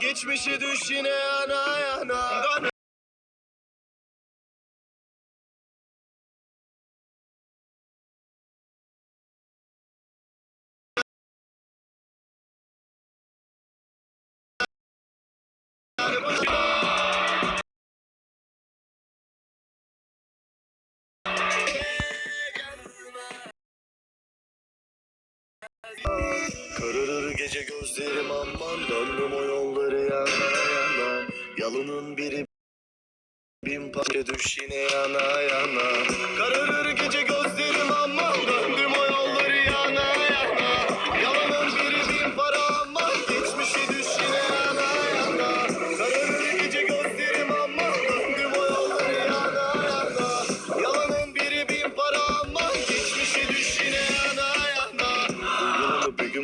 Geçmişi düş yine yana yana. Kararır gece gözlerim aman Döndüm o yolları yana Yalının biri bin parça düş yine yana yana. Kararır gece gözlerim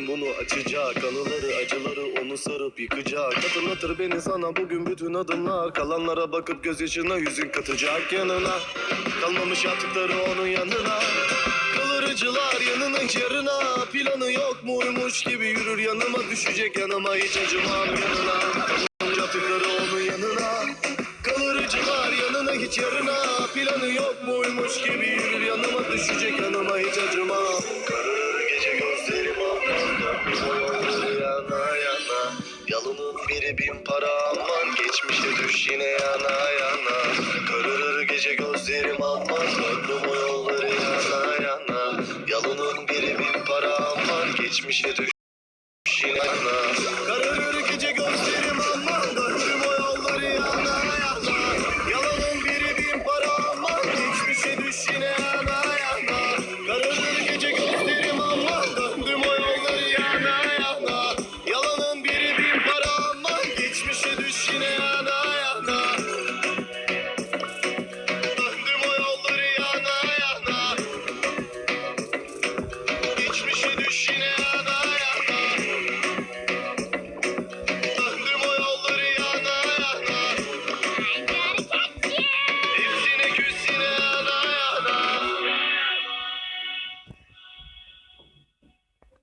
bunu açacak. Anıları acıları onu sarıp yıkacak. Hatırlatır beni sana bugün bütün adımlar. Kalanlara bakıp gözyaşına yüzün katacak yanına. Kalmamış yaptıkları onun yanına. Kıvırıcılar yanının yarına. Planı yok muymuş gibi yürür yanıma. Düşecek yanıma hiç acımam yanına. Kalmamış yaptıkları onun yanına. Kıvırıcılar yanına hiç yarına. Planı yok muymuş gibi yürür yanıma. Düşecek yanıma Yalının biri bin para aman Geçmişe düş yine yana yana. Kararır gece gözlerim aman Döndüm o yolları yana yana. Yalının biri bin para aman Geçmişe düş yine yana. Kararır